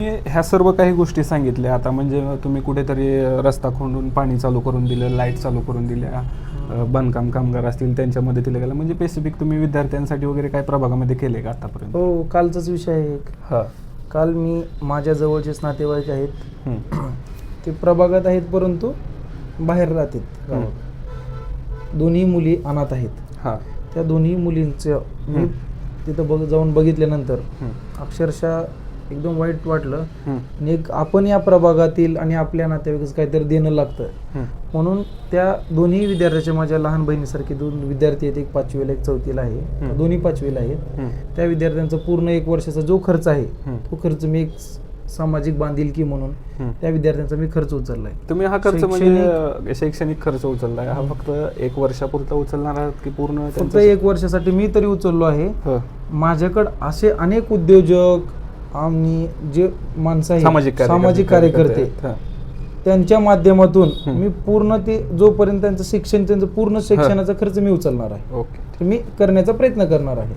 ह्या सर्व काही गोष्टी सांगितल्या आता म्हणजे तुम्ही कुठेतरी रस्ता खोंडून पाणी चालू करून दिलं लाइट चालू करून दिल्या बांधकाम कामगार असतील त्यांच्या मदतीला गेला म्हणजे स्पेसिफिक तुम्ही विद्यार्थ्यांसाठी वगैरे काय प्रभागामध्ये केले का आतापर्यंत हो कालचाच विषय आहे एक हा काल मी माझ्या जवळचेच नातेवाईक आहेत. ते प्रभागात आहेत परंतु बाहेर राहतात. गावात. दोन्ही मुली अनाथ आहेत हा त्या दोन्ही मुलींचं मी. तिथं बघ जाऊन बघितल्यानंतर हम्म. अक्षरशः एकदम वाईट वाटलं. आणि एक आपण या प्रभागातील आणि आपल्या नातेवाईकाचं काहीतरी देणं लागतं. म्हणून त्या दोन्ही विद्यार्थ्याच्या माझ्या लहान बहिणीसारखे दोन विद्यार्थी आहेत एक पाचवीला एक चौथीला आहे. दोन्ही पाचवीला आहेत. त्या विद्यार्थ्यांचा पूर्ण एक वर्षाचा जो खर्च आहे. तो खर्च मी एक सामाजिक बांधिलकी म्हणून. त्या विद्यार्थ्यांचा मी खर्च उचललाय तुम्ही हा खर्च म्हणजे शैक्षणिक- खर्च उचललाय हा फक्त एक वर्षापुरता उचलणार आहात की पूर्ण फक्त एक वर्षासाठी मी तरी उचललो आहे. माझ्याकडे असे अनेक उद्योजक आणि जे माणसं आहेत सामाजिक कार्यकर्ते-. त्यांच्या माध्यमातून. मी पूर्ण ते जोपर्यंत त्यांचं शिक्षण त्यांचं पूर्ण शिक्षणाचा खर्च मी उचलणार आहे. मी करण्याचा प्रयत्न करणार आहे.